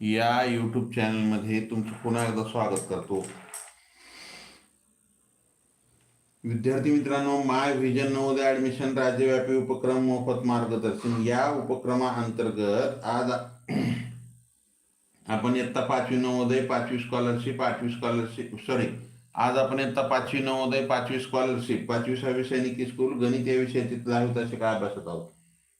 या यूट्यूब चॅनलमध्ये तुमचं पुन्हा एकदा स्वागत करतो. विद्यार्थी मित्रांनो माय व्हिजन नवोदय ॲडमिशन राज्यव्यापी उपक्रम मोफत मार्गदर्शन. या उपक्रमाअंतर्गत आज आपण इयत्ता पाचवी नवोदय पाचवी स्कॉलरशिप आठवी स्कॉलरशिप सॉरी आज आपण इयत्ता पाचवी नवोदय पाचवी स्कॉलरशिप पाचवी सहावी सैनिकी स्कूल गणित या विषयाची दहावी असे काय अभ्यासत आहोत?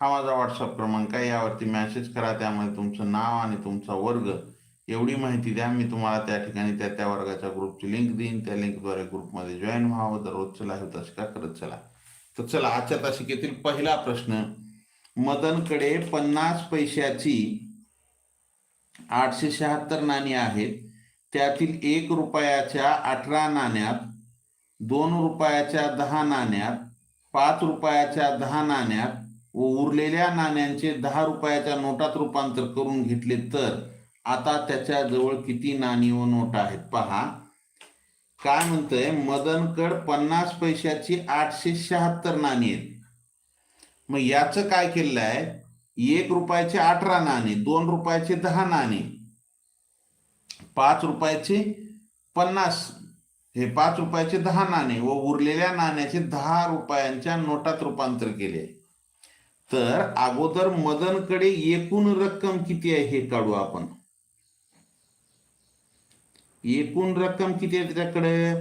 हा माझा व्हॉट्सअप क्रमांक आहे. यावरती मेसेज करा. त्यामध्ये तुमचं नाव आणि तुमचा वर्ग. एवढी माहिती द्या. मी तुम्हाला त्या ठिकाणी त्या त्या वर्गाच्या ग्रुपची लिंक देईन. त्या लिंकद्वारे ग्रुपमध्ये जॉईन व्हावं. दररोज चला हे तासिका करत चला. तर चला आजच्या तासिकेतील पहिला प्रश्न. मदनकडे पन्नास पैशाची आठशे शहात्तर नाणी आहेत. त्यातील एक रुपयाच्या अठरा नाण्यात दोन रुपयाच्या दहा नाण्यात पाच रुपयाच्या दहा नाण्यात व उरलेल्या नाण्यांचे दहा रुपयाच्या नोटात रूपांतर करून घेतले तर आता त्याच्याजवळ किती नाणी व नोट आहेत? पहा. काय म्हणतंय? मदनकड पन्नास पैशाची आठशे शहात्तर नाणी आहेत. मग याचं काय केलेलं आहे एक रुपयाचे अठरा नाणे दोन रुपयाचे दहा नाणे पाच रुपयाचे पन्नास हे पाच रुपयाचे दहा नाणे व उरलेल्या नाण्याचे दहा रुपयांच्या नोटात रूपांतर केले. तर अगोदर मदनकडे एकूण रक्कम किती आहे हे काढू आपण. एकूण रक्कम किती आहे त्याच्याकडे?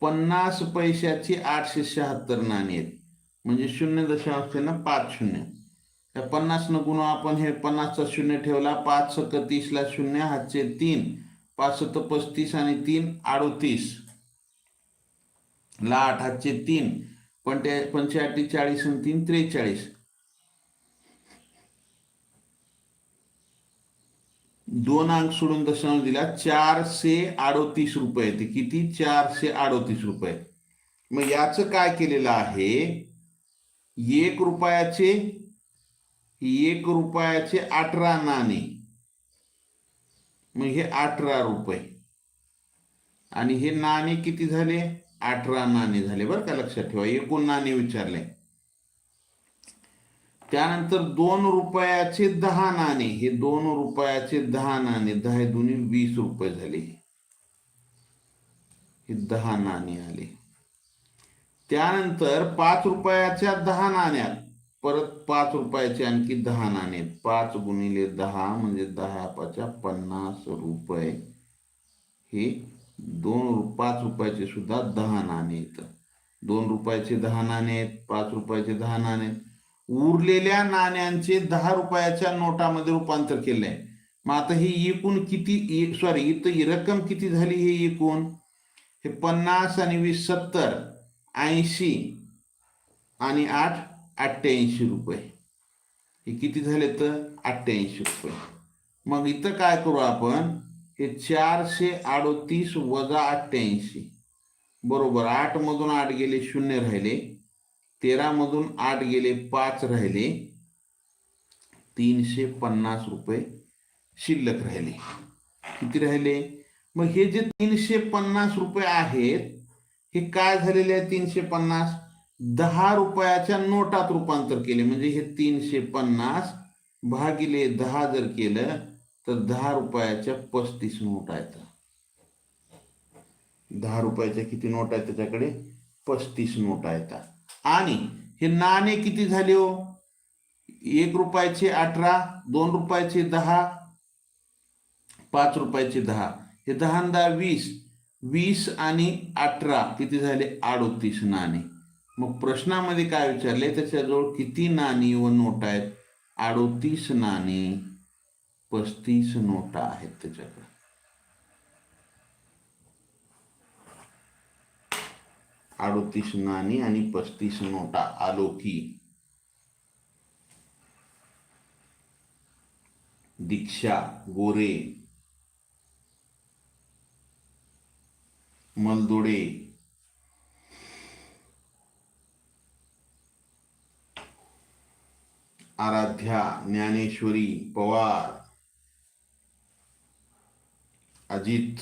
पन्नास पैशाची आठशे शहात्तर नाणी आहेत. म्हणजे शून्य दशांश ना पाच शून्य. त्या पन्नास न गुण आपण हे पन्नासचा शून्य ठेवला पाच सक तीसला शून्य हातचे तीन. पाच सत पस्तीस आणि तीन अडोतीस. ला आठ हातचे तीन. पण ते पंच्याऐंशी चाळीस आणि तीन त्रेचाळीस. दोन अंक सोडून दशांश दिला चारशे अडोतीस रुपये. ते किती? चारशे अडोतीस रुपये. मग याचं काय केलेलं आहे? एक रुपयाचे एक रुपयाचे अठरा नाणे. मग हे अठरा रुपये. आणि हे नाणे किती झाले? अठरा नाणे झाले बरं का लक्षात ठेवा. एकूण नाणे विचारले. त्यानंतर दोन रुपयाचे दहा नाणे. हे दोन रुपयाचे दहा नाणे. दहा दोन्ही वीस रुपये झाले. हे दहा नाणे आले. त्यानंतर पाच रुपयाच्या दहा नाण्यात परत पाच रुपयाचे आणखी दहा नाणे पाच गुणिले दहा म्हणजे दहा पाच्या पन्नास रुपये. हे दोन पाच रुपयाचे सुद्धा दहा नाणे येतं. दोन रुपयाचे दहा नाणे आहेत पाच रुपयाचे दहा नाणे आहेत. उरलेल्या नाण्यांचे दहा रुपयाच्या नोटामध्ये रूपांतर केलंय. मग आता ही एकूण किती सॉरी इथं रक्कम किती झाली हे एकूण? हे पन्नास आणि वीस सत्तर ऐंशी आणि आठ अठ्ठ्याऐंशी रुपये. हे किती झाले तर अठ्ठ्याऐंशी रुपये. मग इथं काय करू आपण? हे चारशे अडोतीस वजा अठ्ठ्याऐंशी. बरोबर आठ मधून आठ गेले शून्य राहिले. तेरा मधून आठ गेले पाच राहिले. तीनशे पन्नास रुपये शिल्लक राहिले. किती राहिले? मग हे जे तीनशे पन्नास रुपये आहेत हे काय झालेले आहे तीनशे पन्नास? दहा रुपयाच्या नोटात रूपांतर केले. म्हणजे हे तीनशे पन्नास भागिले दहा जर केलं तर दहा रुपयाच्या पस्तीस नोट आहेत. दहा रुपयाच्या किती नोट आहेत त्याच्याकडे? पस्तीस नोट आहेत. आणि हे नाणे किती झाले हो? एक रुपयाचे अठरा दोन रुपयाचे दहा पाच रुपयाचे दहा. हे दहा दहा वीस वीस आणि अठरा किती झाले? अडोतीस नाणे. मग प्रश्नामध्ये काय विचारले? त्याच्याजवळ किती नाणी व नोट आहेत? अडोतीस नाणी. पस्तीस नोटा आहेत त्याच्याकडे. अडोतीस नाणी आणि पस्तीस नोटा आलो की दीक्षा गोरे. मलदोडे. आराध्या ज्ञानेश्वरी पवार. अजित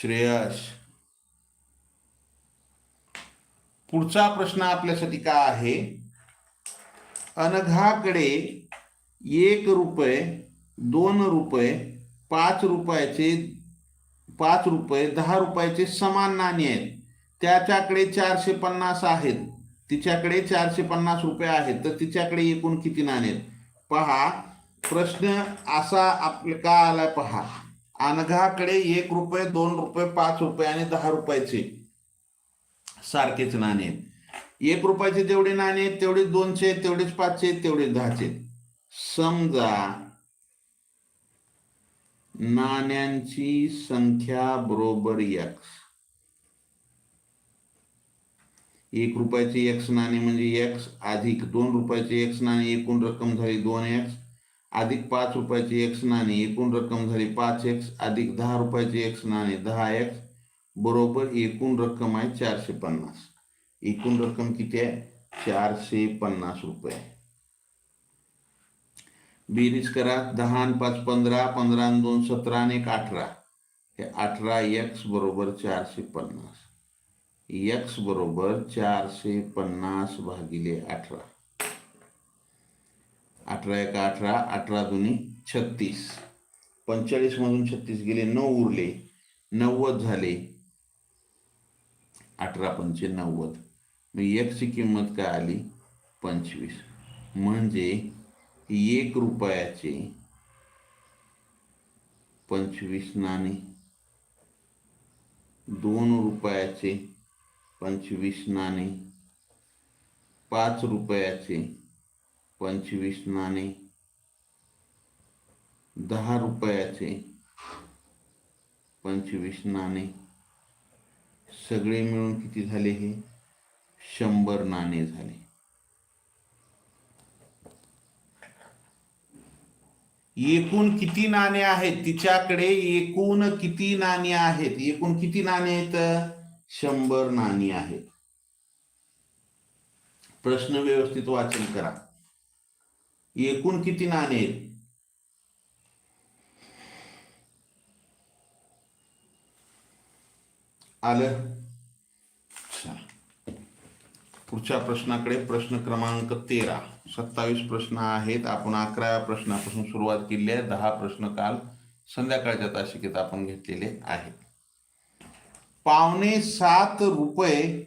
श्रेयस. पुढचा प्रश्न आपल्यासाठी काय आहे? अनघाकडे एक रुपये दोन रुपये पाच रुपयाचे पाच रुपये दहा रुपयाचे समान नाणी आहेत. त्याच्याकडे चारशे पन्नास आहेत. तिच्याकडे चारशे पन्नास रुपये आहेत. तर तिच्याकडे एकूण किती नाणे आहेत? पहा प्रश्न असा आपल्या का आला पहा. अनघाकडे एक रुपये दोन रुपये पाच रुपये आणि दहा रुपयाचे सारखेच नाणे आहेत. एक रुपयाचे जेवढे नाणे आहेत तेवढेच दोनशे तेवढेच पाचशे आहेत, तेवढेच दहाचे आहेत. समजा नाण्यांची संख्या बरोबर एक्स एक रुपयाचे एक्स नाणे म्हणजे एक्स अधिक दोन रुपयाचे एक्स नाणे एकूण रक्कम झाली दोन एक्स अधिक पाच रुपयाचे एक्स नाणे, एकूण रक्कम झाली पाच एक्स अधिक दहा रुपयाचे एक्स नाणे, दहा एक्स बरोबर एकूण रक्कम आहे चारशे पन्नास. एकूण रक्कम आहे? चारशे पन्नास रुपये. बेरीज करा, दहा पाच पंधरा आणि दोन सतरा एक अठरा. हे अठरा एक्स बरोबर चारशे पन्नास. एक्स बरोबर चारशे पन्नास भागिले अठरा. अठरा एक अठरा अठरा दोन्ही छत्तीस. पंचेचाळीस मधून छत्तीस गेले नऊ उरले नव्वद झाले. अठरा पंचे नव्वद. मग एकची किंमत काय आली? पंचवीस. म्हणजे एक रुपयाचे पंचवीस नाणे. दोन रुपयाचे पंचवीस नाणे. पाच रुपयाचे पंचवीस नाणे. दहा रुपयाचे पंचवीस नाणे. सगळे मिळून किती झाले हे? शंभर नाणे झाले. एकूण किती नाणे आहेत तिच्याकडे? एकूण किती नाणी आहेत? एकूण किती नाणे आहेत? शंभर नाणी आहेत. प्रश्न व्यवस्थित वाचन करा. एकूण किती नाणे आहेत? आलं? पुढच्या प्रश्नाकडे प्रश्न क्रमांक तेरा. सत्तावीस प्रश्न आहेत. आपण अकराव्या प्रश्नापासून सुरुवात केली आहे. दहा प्रश्न काल संध्याकाळच्या तासिकेत आपण घेतलेले आहेत. पावणे सात रुपये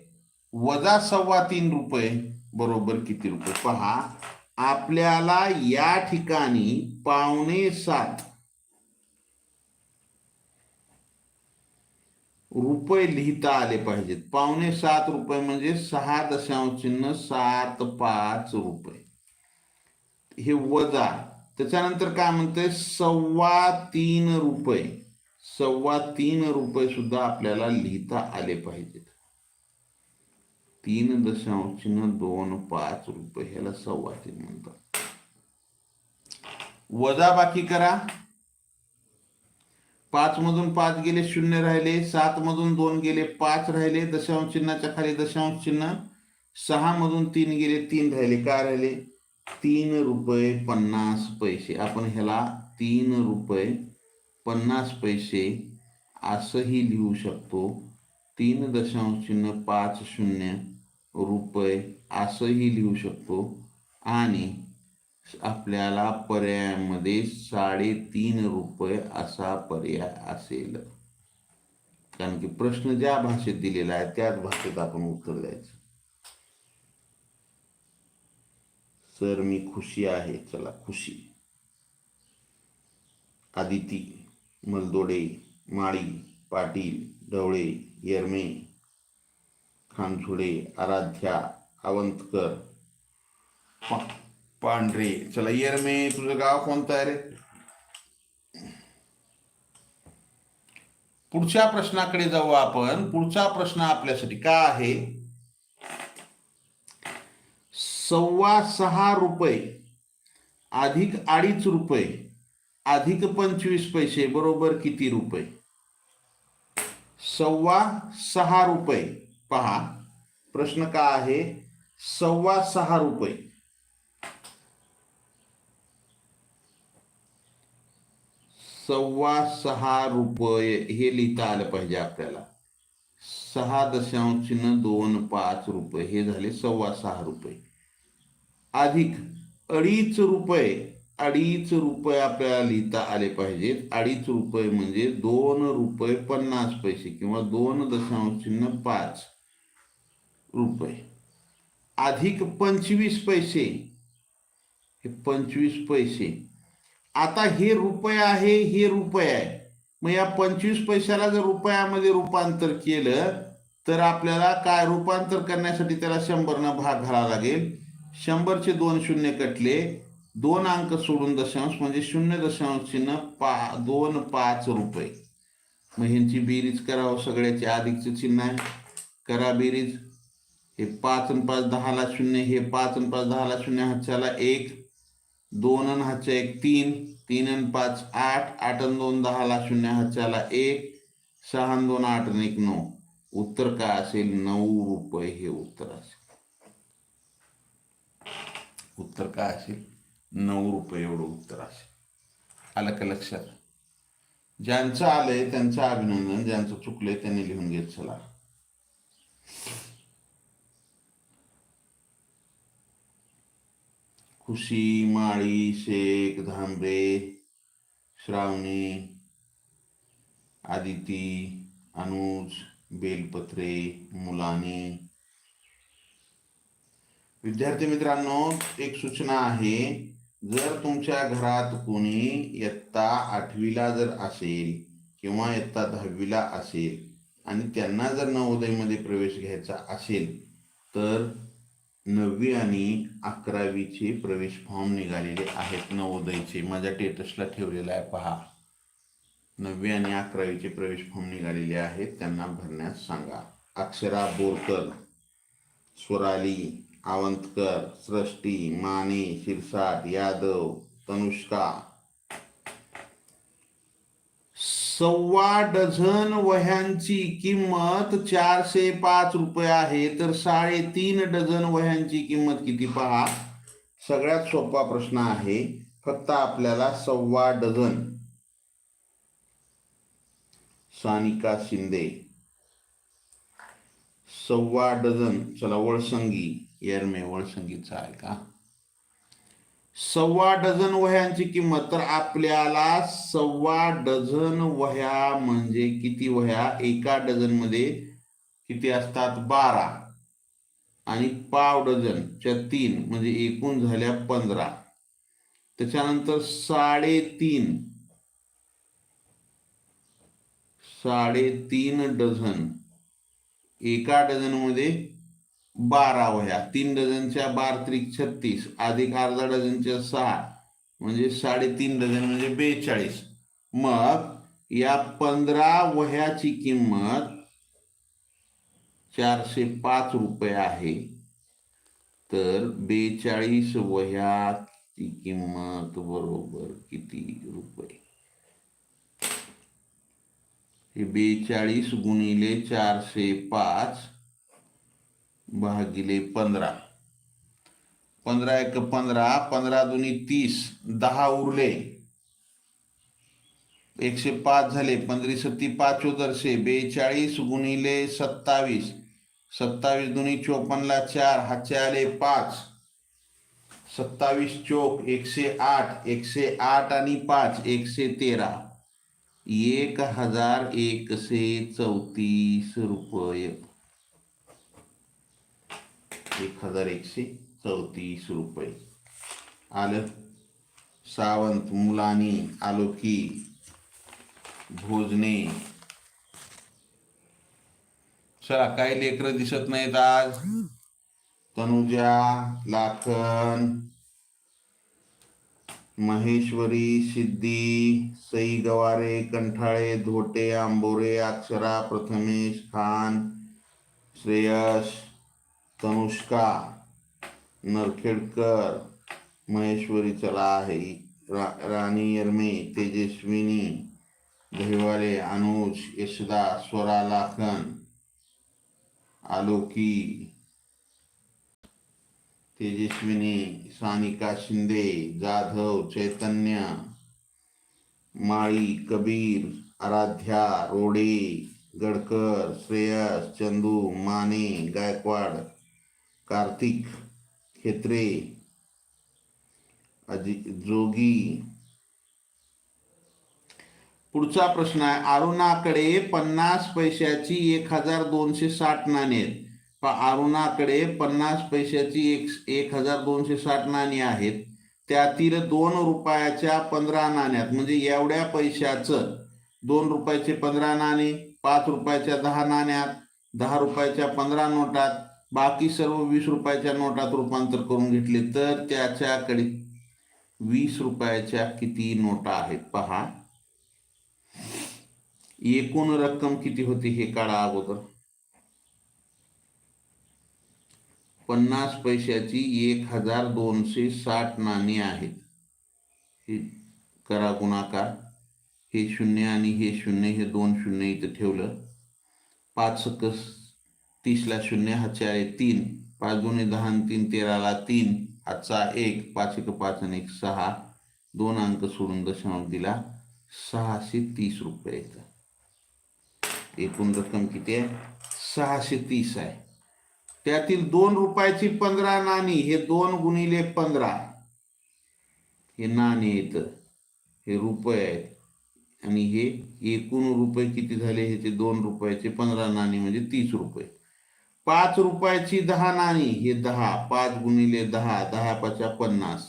वजा सव्वा तीन रुपये बरोबर किती रुपये? पहा. आपल्याला या ठिकाणी पावणे सात रुपये लिहिता आले पाहिजेत. पावणे सात रुपये म्हणजे सहा दशांश चिन्ह सात पाच रुपये. हे वजा. त्याच्यानंतर काय म्हणते? सव्वा तीन रुपये. सव्वा तीन रुपये सुद्धा आपल्याला लिहिता आले पाहिजेत. तीन दशांश चिन्ह दोन पाच रुपये ह्याला सव्वा म्हणतात वजा बाकी करा पाच मधून पाच गेले शून्य राहिले सात मधून दोन गेले पाच राहिले दशांश चिन्हाच्या खाली दशांश चिन्ह सहा मधून तीन गेले तीन राहिले काय राहिले तीन रुपये पन्नास पैसे आपण ह्याला तीन रुपये पन्नास पैसे असंही लिहू शकतो तीन दशांश चिन्ह पाच शून्य रुपये असंही लिहू शकतो. आणि आपल्याला पर्यायामध्ये साडेतीन रुपये असा पर्याय असेल. कारण की प्रश्न ज्या भाषेत दिलेला आहे त्याच भाषेत आपण उत्तर द्यायचं. सर मी खुशी आहे. चला खुशी. आदिती मलदोडे माळी पाटील ढवळे येरमे खानसुडे आराध्या अवंतकर पा- पांढरे. चला येरमे तुझं गाव कोणतं आहे रे? पुढच्या प्रश्नाकडे जाऊ आपण. पुढचा प्रश्न आपल्यासाठी का आहे? सव्वा सहा रुपये अधिक अडीच रुपये अधिक पंचवीस पैसे बरोबर किती रुपये? सव्वा सहा रुपये. पहा प्रश्न का आहे? सव्वा सहा रुपये. सव्वा सहा रुपये हे लिहिता आलं पाहिजे आपल्याला. सहा दशांश चिन्ह दोन पाच रुपये हे झाले सव्वा सहा रुपये. अधिक अडीच रुपये अडीच रुपये आपल्याला लिहिता आले पाहिजेत. अडीच रुपये म्हणजे दोन रुपये पन्नास पैसे किंवा दोन दशांश चिन्ह पाच. रुपये. अधिक पंचवीस पैसे. हे पंचवीस पैसे. आता हे रुपये आहे हे रुपये आहे. मग या पंचवीस पैशाला जर रुपयामध्ये रूपांतर केलं तर आपल्याला काय रूपांतर करण्यासाठी त्याला शंभरनं भाग घालावा लागेल. शंभरचे दोन शून्य कटले. दोन अंक सोडून दशांश म्हणजे शून्य दशांश चिन्ह पा दोन पाच रुपये. मग ह्यांची बेरीज करावं सगळ्याचे. अधिकचं चिन्ह आहे. करा बेरीज. हे पाच आणि पाच दहाला शून्य हे पाच आणि पाच दहाला शून्य हातच्याला एक दोन आणि हातच्या एक तीन तीन आणि पाच आठ आठ आणि दोन दहाला शून्य हातच्याला एक सहा आणि दोन आठ आणि एक नऊ. उत्तर काय असेल? नऊ रुपये हे उत्तर असेल. उत्तर काय असेल? नऊ रुपये एवढं उत्तर असेल. आलं का लक्षात? ज्यांचं आलंय त्यांचं अभिनंदन ज्यांचं चुकलंय त्यांनी लिहून घेत चला. खुशी माळी शेख धांबरे श्रावणी आदिती अनुज बेलपत्रे मुलानी. विद्यार्थी मित्रांनो एक सूचना आहे. जर तुमच्या घरात कोणी इयत्ता आठवीला जर असेल किंवा इयत्ता दहावीला असेल आणि त्यांना जर नवोदयमध्ये प्रवेश घ्यायचा असेल तर नववी आणि अकरावीचे प्रवेश फॉर्म निघालेले आहेत नवोदयचे. माझ्या टेटसला ठेवलेला आहे पहा. नववी आणि अकरावीचे प्रवेश फॉर्म निघालेले आहेत. त्यांना भरण्यास सांगा. अक्षरा बोरकर स्वराली आवंतकर सृष्टी माने शिरसाट यादव तनुष्का सव्वा डझन वह्यांची किंमत चारशे पाच रुपये आहे. तर साडेतीन डझन वह्यांची किंमत किती पहा? सगळ्यात सोपा प्रश्न आहे. फक्त आपल्याला सव्वा डझन. सानिका शिंदे. सव्वा डझन. चला वळसंगी. येरमे वळसंगीचा आहे का? सव्वा डझन वह्यांची किंमत. तर आपल्याला सव्वा डझन वह्या म्हणजे किती वह्या? एका डझनमध्ये किती असतात? बारा. आणि पाव डझनच्या तीन म्हणजे एकूण झाल्या पंधरा. त्याच्यानंतर साडेतीन. साडेतीन डझन. एका डझनमध्ये बारा वह्या. तीन डझनच्या बार त्रिक छत्तीस. अधिक अर्धा डझनच्या सहा. म्हणजे साडेतीन डझन म्हणजे बेचाळीस. मग या पंधरा वह्याची किंमत चारशे पाच रुपये आहे. तर बेचाळीस वह्याची किंमत बरोबर किती रुपये? हे बेचाळीस गुणिले चारशे पाच भागिले पंधरा. पंधरा एक पंधरा पंधरा दोन्ही तीस दहा उरले. एकशे पाच झाले पंधरी सत्ती पाच बेचाळीस गुणिले सत्तावीस. सत्तावीस दोन्ही चोपन्नला चार हातचे आले पाच. सत्तावीस चोक एकशे आठ एकशे आठ आणि पाच एकशे तेरा. एक हजार एकशे चौतीस रुपये. एक हजार एकशे चौतीस रुपये. आलं? सावंत मुलानी आलोकी भोजने. चला काही लेकरं दिसत नाहीत आज. तनुजा लाखन महेश्वरी सिद्धी सई गवारे कंठाळे धोटे आंबोरे अक्षरा प्रथमेश खान श्रेयस तनुष्का नरखेडकर महेश्वरी चला आहे. रा, राणी यर्मे तेजस्विनी दहिवाले अनुज यशदास स्वरा लाखन आलोकी तेजस्विनी सानिका शिंदे जाधव चैतन्य माळी कबीर आराध्या रोडे गडकर श्रेयस चंदू माने गायकवाड कार्तिक खेत्रे अजि जोगी. पुढचा प्रश्न आहे अरुणाकडे पन्नास पैशाची एक हजार दोनशे साठ नाणी आहेत. अरुणाकडे पन्नास पैशाची एक एक हजार दोनशे साठ नाणी आहेत. त्यातील दोन रुपयाच्या पंधरा नाण्यात म्हणजे एवढ्या पैशाचं दोन रुपयाचे पंधरा नाणे पाच रुपयाच्या दहा नाण्यात दहा रुपयाच्या पंधरा नोटात बाकी सर्व वीस रुपयाच्या नोटात रूपांतर करून घेतले तर त्याच्याकडे वीस रुपयाच्या किती नोटा आहेत पहा. एकूण रक्कम किती होती हे काढा अगोदर. पन्नास पैशाची एक हजार दोनशे साठ नाणी आहेत. हे करा गुणाकार. हे शून्य आणि हे शून्य हे दोन शून्य इथं ठेवलं. पाच कस तीसला शून्य हा चार आहे तीन पाच दोन्ही दहा तीन तेराला तीन हातचा एक पाच एक पाच आणि एक सहा दोन अंक सोडून दशांश दिला सहाशे तीस रुपये येतं एकूण रक्कम किती आहे? सहाशे तीस आहे. त्यातील दोन रुपयाची पंधरा नाणी हे दोन गुणिले पंधरा. हे नाणे येतं हे रुपये आहेत. आणि हे एकूण रुपये किती झाले? हे ते दोन रुपयाचे पंधरा नाणी म्हणजे तीस रुपये. पाच रुपयाची दहा नाणी हे दहा. पाच गुणिले दहा दहा पाच्या पन्नास.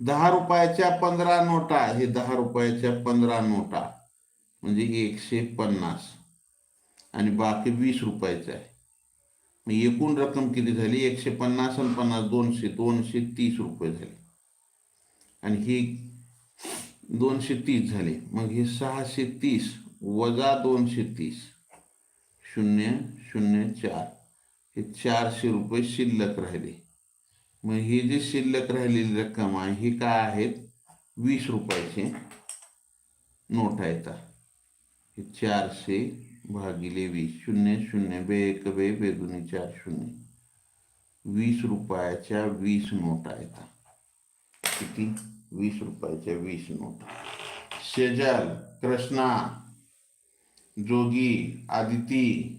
दहा रुपयाच्या पंधरा नोटा हे दहा रुपयाच्या पंधरा नोटा. म्हणजे एकशे पन्नास. आणि बाकी वीस रुपयाचं आहे. मग एकूण रक्कम किती झाली? एकशे पन्नास आणि पन्नास दोनशे दोनशे तीस रुपये झाले. आणि ही दोनशे तीस झाले. मग हे सहाशे तीस वजा दोनशे तीस. शून्य शून्य चार. चारशे रुपये शिल्लक राहिले. मग हे जे शिल्लक राहिलेली रक्कम आहे, ही काय आहेत? वीस रुपयाचे नोट आहेत. हे चारशे भागिले वीस, शून्य शून्य, बे एक, बे बेदुनी चार, शून्य. वीस रुपयाच्या वीस नोट आहेत. किती? वीस रुपयाच्या वीस नोट. शेजल, कृष्णा, जोगी, आदिती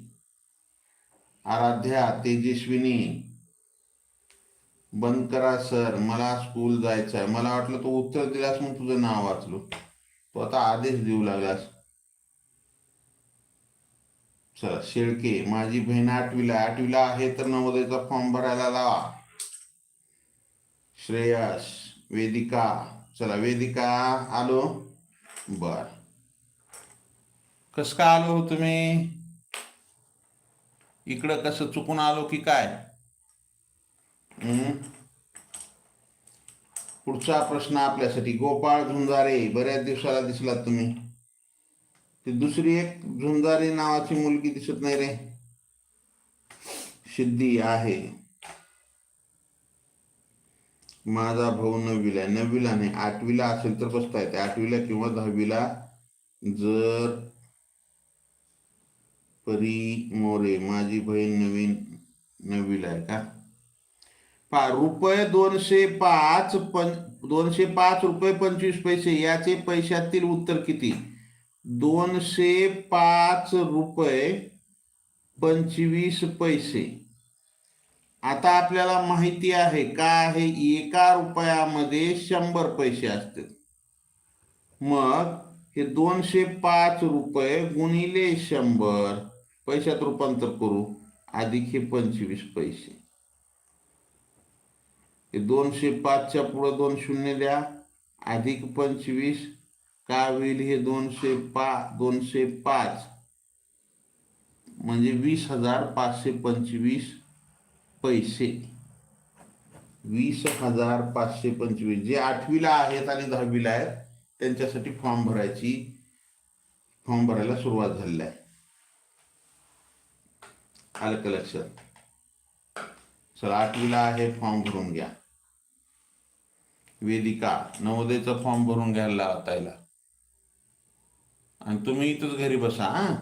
आराध्या तेजस्विनी. बंद करा सर. मला स्कूल जायचं आहे मला वाटलं तू उत्तर दिलास मग तुझं नाव वाचलो. तू आता आदेश देऊ लागलास. चला शेळके माझी बहीण आठवीला आठवीला आहे तर नवोदयचा फॉर्म भरायला लावा. श्रेयस वेदिका. चला वेदिका आलो. बर. कस का आलो हो तुम्ही? इकडं कसं चुकून आलो की काय? पुढचा प्रश्न आपल्यासाठी. गोपाळ झुंजारे बऱ्याच दिवसाला दिसलात तुम्ही. ती दुसरी एक झुंजारे नावाची मुलगी दिसत नाही रे. सिद्धी आहे. माझा भाऊ नववीला आहे. नववीला नाही आठवीला असेल तर बसता येते आठवीला किंवा दहावीला जर परी मोरे माझी बहीण नवीन नववीला आहे का? पा रुपये दोनशे पाच पं दोनशे पाच रुपये पंचवीस पैसे याचे पैशातील उत्तर किती? दोनशे पाच रुपये पंचवीस पैसे. आता आपल्याला माहिती आहे का आहे? एका रुपयामध्ये शंभर पैसे असतील. मग हे दोनशे पाच रुपये गुणिले शंभर पैशात रूपांतर करू अधिक हे पंचवीस पैसे. हे दोनशे पाचच्या पुढं दोन शून्य द्या अधिक पंचवीस काय होईल हे दोनशे पा दोनशे पाच. म्हणजे वीस हजार पाचशे पंचवीस पैसे. वीस हजार पाचशे पंचवीस. जे आठवीला आहेत आणि दहावीला आहेत त्यांच्यासाठी फॉर्म भरायची फॉर्म भरायला सुरुवात झालेली आहे. आलं का लक्षात सर आठवीला आहे फॉर्म भरून घ्या. वेदिका नवोदयचा फॉर्म भरून घ्यायला लावतायला आणि तुम्ही इथंच घरी बसा हा.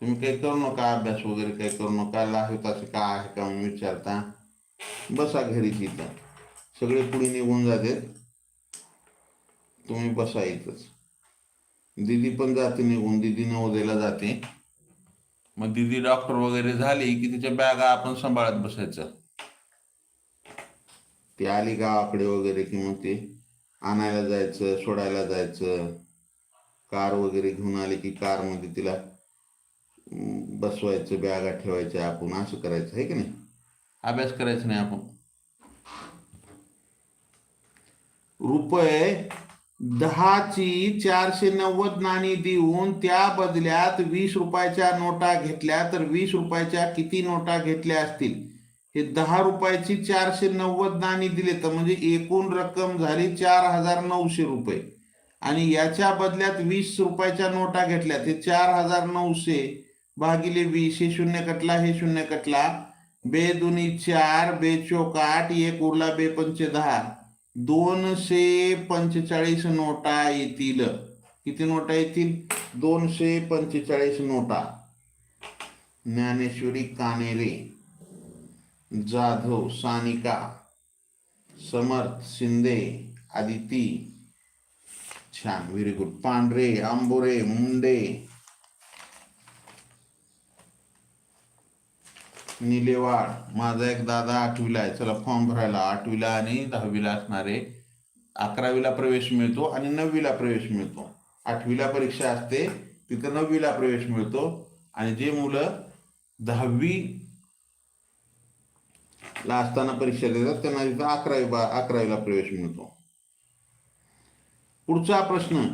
तुम्ही काही करू नका अभ्यास वगैरे काही करू नका लाही असं का आहे का म्हणून विचारता. बसा घरी तिथं. सगळे पुढे निघून जाते. तुम्ही बसा इथंच. दिदी पण जाते निघून दिदी नवोदयला जाते. मग दिदी डॉक्टर वगैरे झाली की तिच्या बॅगा आपण सांभाळत बसायचं. ती आली गावाकडे वगैरे की मग ते आणायला जायचं सोडायला जायचं. कार वगैरे घेऊन आली की कारमध्ये तिला अं, बसवायचं बॅगा ठेवायच्या आपण असं करायचं आहे की नाही? अभ्यास करायचा नाही आपण. रुपये दहाची चारशे नव्वद नाणी देऊन त्या बदल्यात वीस रुपयाच्या नोटा घेतल्या तर वीस रुपयाच्या किती नोटा घेतल्या असतील? हे दहा रुपयाची चारशे नव्वद नाणी दिले तर म्हणजे एकूण रक्कम झाली चार हजार नऊशे रुपये. आणि याच्या बदल्यात वीस रुपयाच्या नोटा घेतल्या ते चार हजार नऊशे भागिले वीस हे शून्य कटला हे शून्य कटला. बे दुनी चार बे चोकाट एक उरला बे पंचे दहा. दोनशे पंचेचाळीस नोटा येतील. किती नोटा येतील? दोनशे पंचेचाळीस नोटा. ज्ञानेश्वरी कानेरे जाधव सानिका समर्थ शिंदे आदिती छान व्हेरी गुड. पांढरे आंबोरे मुंडे निलेवाड माझा एक दादा आठवीला आहे. चला फॉर्म भरायला आठवीला आणि दहावीला असणारे अकरावीला प्रवेश मिळतो आणि नववीला प्रवेश मिळतो. आठवीला परीक्षा असते तिथं नववीला प्रवेश मिळतो. आणि जे मुलं दहावी ला असताना परीक्षा देतात त्यांना तिथं अकरावी बा अकरावीला प्रवेश मिळतो. पुढचा प्रश्न.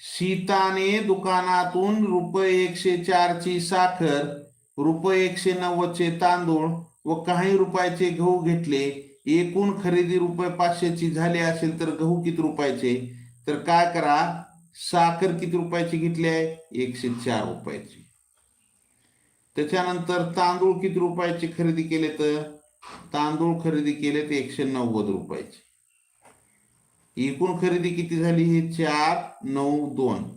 सीताने दुकानातून रुपये एकशे चारची साखर रुपये एकशे नव्वदचे तांदूळ व काही रुपयाचे गहू घेतले. एकूण खरेदी रुपये पाचशेची झाली असेल तर गहू किती रुपयाचे? तर काय करा साखर किती रुपयाची घेतली आहे? एकशे चार रुपयाची. त्याच्यानंतर तांदूळ किती रुपयाचे खरेदी केले तर? तांदूळ खरेदी केले तर एकशे नव्वद रुपयाचे. एकूण खरेदी किती झाली? हे चार नऊ दोन.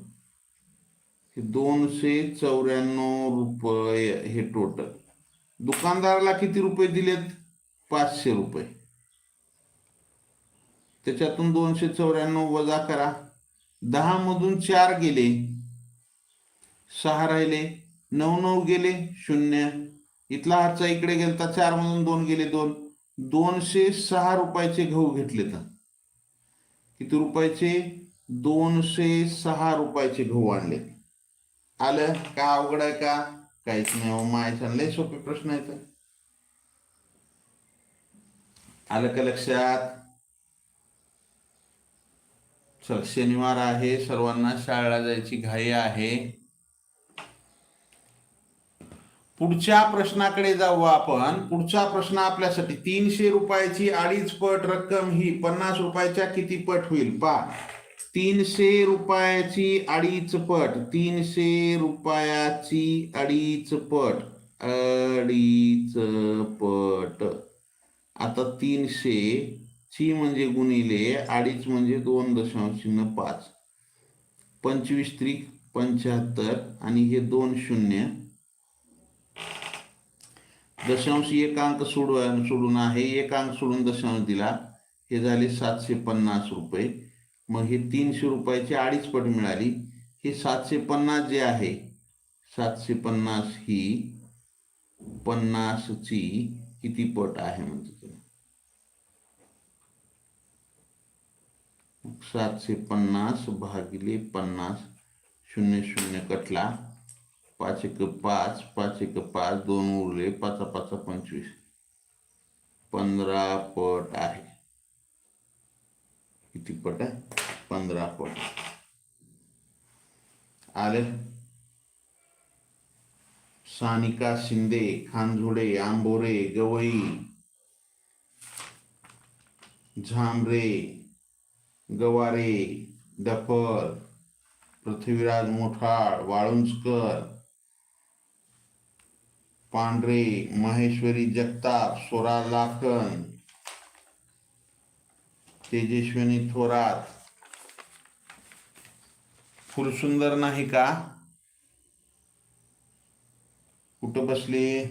दोनशे चौऱ्याण्णव रुपये हे टोटल दुकानदाराला किती रुपये दिलेत? पाचशे रुपये. त्याच्यातून दोनशे चौऱ्याण्णव वजा करा. दहा मधून चार गेले. सहा राहिले. नऊ नऊ गेले. शून्य. इथला हातचा इकडे गेलता. चार मधून दोन गेले दोन. दोनशे सहा रुपयाचे गहू घेतले तर किती रुपयाचे? दोनशे सहा रुपयाचे गहू आणले आलं का अवघड आहे का? काहीच नाही हो मायचा लय सोपे प्रश्न आहेत. आलं का लक्षात? चल शनिवार आहे. सर्वांना शाळेला जायची घाई आहे. पुढच्या प्रश्नाकडे जाऊ आपण. पुढचा प्रश्न आपल्यासाठी तीनशे रुपयाची अडीच पट रक्कम ही पन्नास रुपयाच्या किती पट होईल? पा तीनशे रुपयाची अडीच पट तीनशे रुपयाची अडीच पट अडीच पट आता तीनशे ची म्हणजे गुणिले अडीच म्हणजे दोन दशांश शून्य पाच. पंचवीस त्रिक पंच्याहत्तर आणि हे दोन शून्य. दशांश एक अंक सोडून सोडून आहे एक अंक सोडून दशांश दिला. हे झाले सातशे पन्नास रुपये. मग हे तीनशे रुपयाची अडीच पट मिळाली. ही सातशे पन्नास जे आहे सातशे पन्नास ही पन्नासची किती पट आहे म्हणतो सातशे पन्नास भागिले पन्नास शून्य शून्य कटला. पाच एक पाच पाच एक पाच दोन उरले पाचा पाचा पंचवीस. पंधरा पट आहे. किती पट आहे? पंधरा पट. आले? सानिका शिंदे खानझोडे आंबोरे गवई झांबरे गवारे डफर पृथ्वीराज मोठाळ वाळुंजकर पांढरे महेश्वरी जगताप स्वरा लाखन तेजस्विनी थोरात. फुलसुंदर नाही का? कुठं बसली?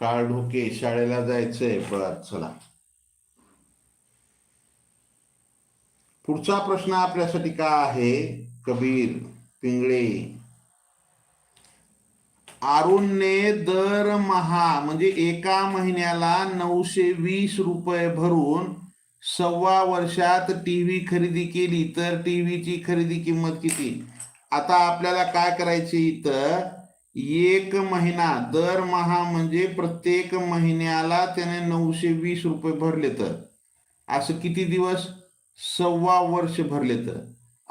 काळ ढोके शाळेला जायचंय. बर चला. पुढचा प्रश्न आपल्यासाठी का आहे? कबीर पिंगळे. अरुणने दरमहा म्हणजे एका महिन्याला नऊशे वीस रुपये भरून सव्वा वर्षात टीव्ही खरेदी केली तर टीव्हीची खरेदी किंमत किती? आता आपल्याला काय करायची इथं? एक महिना दरमहा म्हणजे प्रत्येक महिन्याला त्याने नऊशे वीस रुपये भरले तर असं किती दिवस? सव्वा वर्ष भरले तर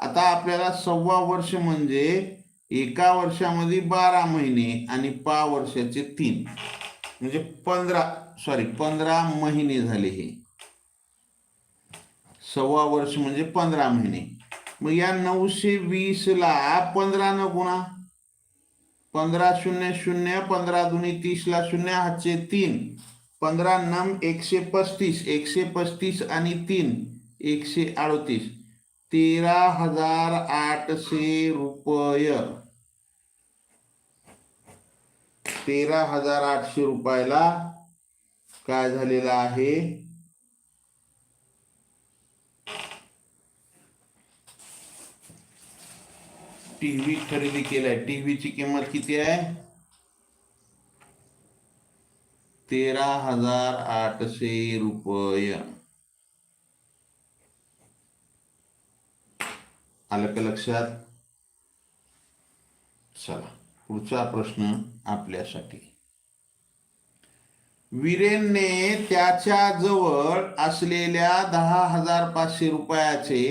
आता आपल्याला सव्वा वर्ष म्हणजे एका वर्षामध्ये बारा महिने आणि पा वर्षाचे तीन. म्हणजे पंधरा सॉरी पंधरा महिने झाले हे. सव्वा वर्ष म्हणजे पंधरा महिने. मग या नऊशे वीस ला पंधरा न गुणा. पंधरा शून्य शून्य पंधरा दुनी तीस ला शून्य हातचे तीन. पंधरा नम एकशे पस्तीस. एकशे पस्तीस आणि तीन एकशे अडतीस. तेरा हजार आठशे रुपये. तेरा हजार आठशे रुपयाला काय झालेलं आहे? टीव्ही खरेदी केलाय. टीव्हीची किंमत किती आहे? तेरा हजार आठशे रुपये. आलं का लक्षात? चला पुढचा प्रश्न. आपल्यासाठी. वीरेनने त्याच्याजवळ असलेल्या दहा हजार पाचशे रुपयाचे